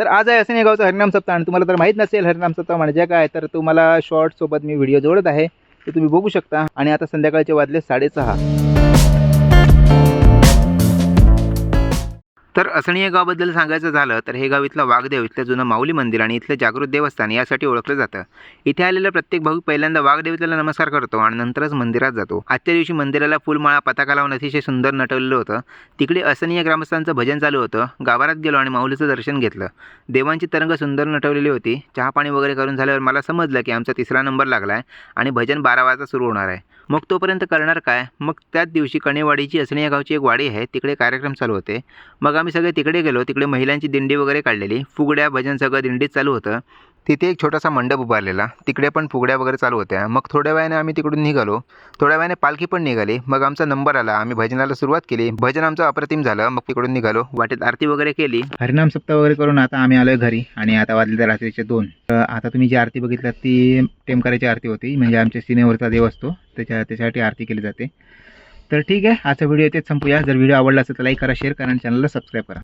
तर आज आहे असं गावचं हरिनाम सप्ताह आणि तुम्हाला तर माहीत नसेल हरिनाम सप्ताह म्हणजे काय? तर तुम्हाला शॉर्टसोबत मी व्हिडिओ जोडत आहे ते तुम्ही बघू शकता. आणि आता संध्याकाळचे वाजले साडेसहा. तर असणी या गावाबद्दल सांगायचं झालं तर हे गाव इथलं वाघदेव इथलं जुनं माऊली मंदिर आणि इथलं जागृत देवस्थान यासाठी ओळखलं जातं. इथे आलेला प्रत्येक भाविक पहिल्यांदा वाघदेवतेला नमस्कार करतो आणि नंतरच मंदिरात जातो. आजच्या दिवशी मंदिराला फुलमाळा पताका लावून अतिशय सुंदर नटवलेलं होतं. तिकडे असनीय ग्रामस्थांचं भजन चालू होतं. गाभारात गेलो आणि माऊलीचं दर्शन घेतलं. देवांची तरंग सुंदर नटवलेली होती. चहा पाणी वगैरे करून झाल्यावर मला समजलं की आमचा तिसरा नंबर लागला आहे आणि भजन बारा वाजता सुरू होणार आहे. मग तोपर्यंत करणार काय? मग त्याच दिवशी कणेवाडीची असणी या गावची एक वाडी आहे. तिकडे कार्यक्रम चालू होते. मग आम्ही सगळे तिकडे गेलो तिकडे महिलांची दिंडी वगैरे काढलेली. फुगड्या भजन सगळं दिंडीत चालू होतं. तिथे एक छोटासा मंडप उभारलेला. तिकडे पण फुगड्या वगैरे चालू होत्या. मग थोड्या वेळाने आम्ही तिकडून निघालो. थोड्या वेळाने पालखी पण निघाली. मग आमचा नंबर आला. आम्ही भजनाला सुरुवात केली. भजन आमचं अप्रतिम झालं. मग तिकडून निघालो. वाटेत आरती वगैरे केली. हरिनाम सप्ताह वगैरे करून आता आम्ही आलोय घरी. आणि आता वाजले तर रात्रीचे दोन. तर आता तुम्ही जी आरती बघितलात ती टेमकाराची आरती होती. म्हणजे आमच्या सिनेवरचा देव असतो. त्याच्या त्याच्यासाठी आरती केली जाते. तर ठीक आहे आजचा व्हिडिओ इथेच संपूया. जर व्हिडिओ आवडला असेल तर लाईक करा शेअर करा आणि चॅनलला सबस्क्राईब करा.